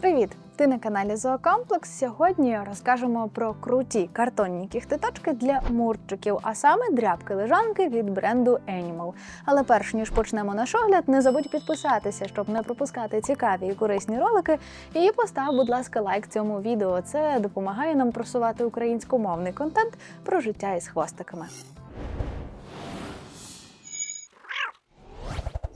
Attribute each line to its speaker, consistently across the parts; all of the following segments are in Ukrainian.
Speaker 1: Привіт! Ти на каналі Зоокомплекс. Сьогодні розкажемо про круті картонні кіхтиточки для мурчиків, а саме дрябки лежанки від бренду Animal. Але перш ніж почнемо наш огляд, не забудь підписатися, щоб не пропускати цікаві і корисні ролики. І постав, будь ласка, лайк цьому відео. Це допомагає нам просувати українськомовний контент про життя із хвостиками.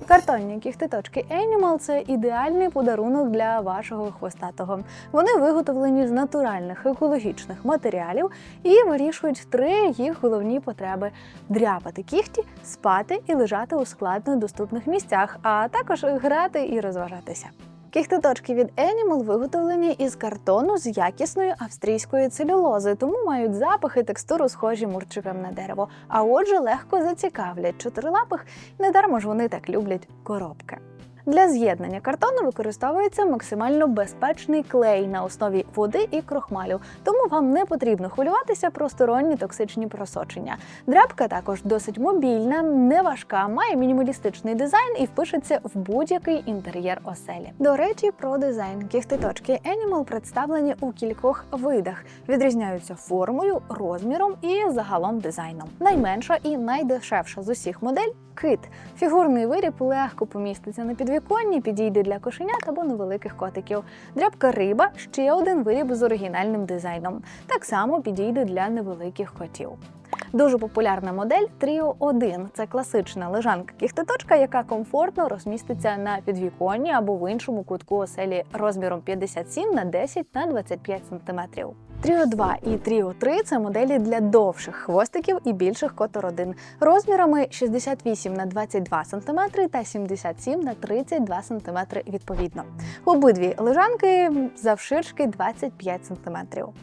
Speaker 1: Картонні кіхтиточки Animal – це ідеальний подарунок для вашого хвостатого. Вони виготовлені з натуральних екологічних матеріалів і вирішують три їх головні потреби: дряпати кіхті, спати і лежати у складно доступних місцях, а також грати і розважатися. Кіхтиточки від Animal виготовлені із картону з якісної австрійської целюлози, тому мають запах і текстуру схожі мурчикам на дерево. А отже, легко зацікавлять чотирилапих, недармо ж вони так люблять коробки. Для з'єднання картону використовується максимально безпечний клей на основі води і крохмалю, тому вам не потрібно хвилюватися про сторонні токсичні просочення. Дрябка також досить мобільна, не важка, має мінімалістичний дизайн і впишеться в будь-який інтер'єр оселі. До речі, про дизайн кіхтиточки Animal представлені у кількох видах, відрізняються формою, розміром і загалом дизайном. Найменша і найдешевша з усіх модель кит. Фігурний виріб легко поміститься на підвіконні, підійде для кошенят або невеликих котиків. Дрябка риба ще один виріб з оригінальним дизайном. Так само підійде для невеликих котів. Дуже популярна модель Trio 1 – це класична лежанка кіхтиточка, яка комфортно розміститься на підвіконні або в іншому кутку оселі розміром 57 на 10 на 25 см. Trio 2 і Trio 3 – це моделі для довших хвостиків і більших котородин розмірами 68 на 22 см та 77 на 32 см відповідно. Обидві лежанки завширшки 25 см.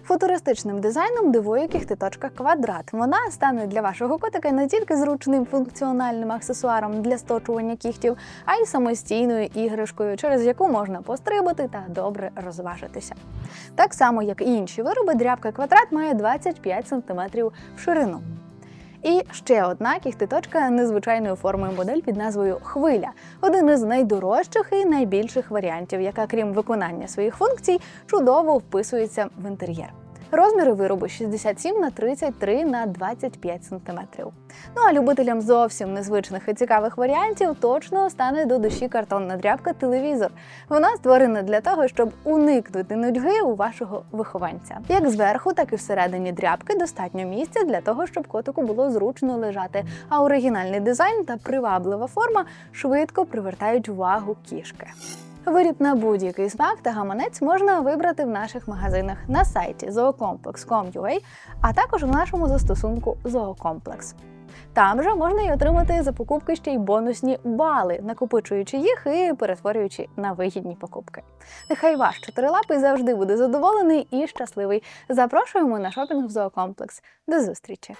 Speaker 1: Футуристичним дизайном дивує кіхтиточка квадрат. Вона стане для вашого котика не тільки зручним функціональним аксесуаром для сточування кігтів, а й самостійною іграшкою, через яку можна пострибати та добре розважитися. Так само, як і інші вироби, дрябка квадрат має 25 см в ширину. І ще одна кіхтиточка незвичайної форми модель під назвою Хвиля один із найдорожчих і найбільших варіантів, яка, крім виконання своїх функцій, чудово вписується в інтер'єр. Розміри виробу 67 на 33 на 25 см. Ну а любителям зовсім незвичних і цікавих варіантів точно стане до душі картонна дрябка телевізор. Вона створена для того, щоб уникнути нудьги у вашого вихованця. Як зверху, так і всередині дрябки достатньо місця для того, щоб котику було зручно лежати. А оригінальний дизайн та приваблива форма швидко привертають увагу кішки. Виріб на будь-який смак та гаманець можна вибрати в наших магазинах на сайті zoocomplex.com.ua, а також в нашому застосунку Зоокомплекс. Там же можна й отримати за покупки ще й бонусні бали, накопичуючи їх і перетворюючи на вигідні покупки. Нехай ваш чотирилапий завжди буде задоволений і щасливий. Запрошуємо на шопінг в зоокомплекс. До зустрічі!